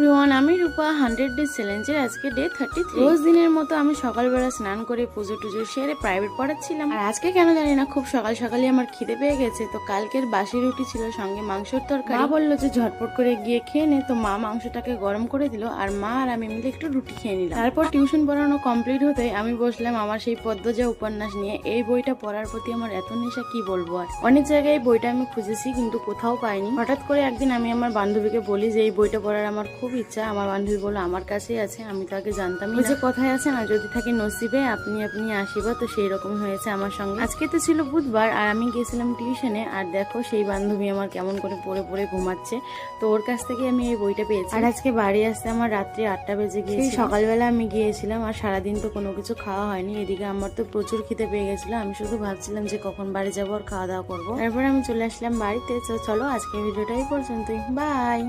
Everyone আমি রূপা hundred days চ্যালেঞ্জের আজকে ডে থার্টি থ্রি রোজ দিনের মতো আমি সকালবেলা স্নান করে পুজো টুজো সেরে প্রাইভেট পড়াচ্ছিলাম। আর আজকে কেন জানি না, খুব সকাল সকালই আমার খিদে পেয়ে গেছে, তো কালকের বাসি রুটি ছিল, সঙ্গে মাংসের তরকারি। মা বলল যে ঝটপট করে গিয়ে খেয়ে নে, তো মা মাংসটাকে গরম করে দিল, আর মা আর আমি মিলে একটু রুটি খেয়ে নিলাম। তারপর টিউশন পড়ানো কমপ্লিট হতে আমি বসলাম আমার সেই পদ্মজা উপন্যাস নিয়ে। এই বইটা পড়ার প্রতি আমার এত নেশা, কি বলব আর? অনেক জায়গায় এই বইটা আমি খুঁজেছি, কিন্তু কোথাও পাইনি। হঠাৎ করে একদিন আমি আমার বান্ধবীকে বলি যে, এই বইটা পড়ার আমার খুব ইচ্ছা আমার বান্ধবী বলল আমার কাছেই আছে আমি তো আগে জানতাম যে কথায় আছে না যদি থাকে নসিবে আপনি আপনি আসিবা তো সেই রকম হয়েছে আমার সঙ্গে। আজকে তো ছিল বুধবার আর আমি গিয়েছিলাম টিউশনে আর দেখো সেই বান্ধবী আমার কেমন করে পড়ে পড়ে ঘুমাচ্ছে। তো ওর কাছ থেকে আমি এই বইটা পেয়েছি। আর আজকে বাড়ি আসতে আমার রাত্রি আটটা বেজে গিয়েছে সকালবেলা আমি গিয়েছিলাম আর সারাদিন তো কোনো কিছু খাওয়া হয়নি। এদিকে আমার তো প্রচুর খিদে পেয়ে গেছিল আমি শুধু ভাবছিলাম যে কখন বাড়ি যাব আর খাওয়া দাওয়া করব। তারপর আমি চলে আসলাম বাড়িতে তো চলো আজকে ভিডিওটাই পর্যন্তই। বাই!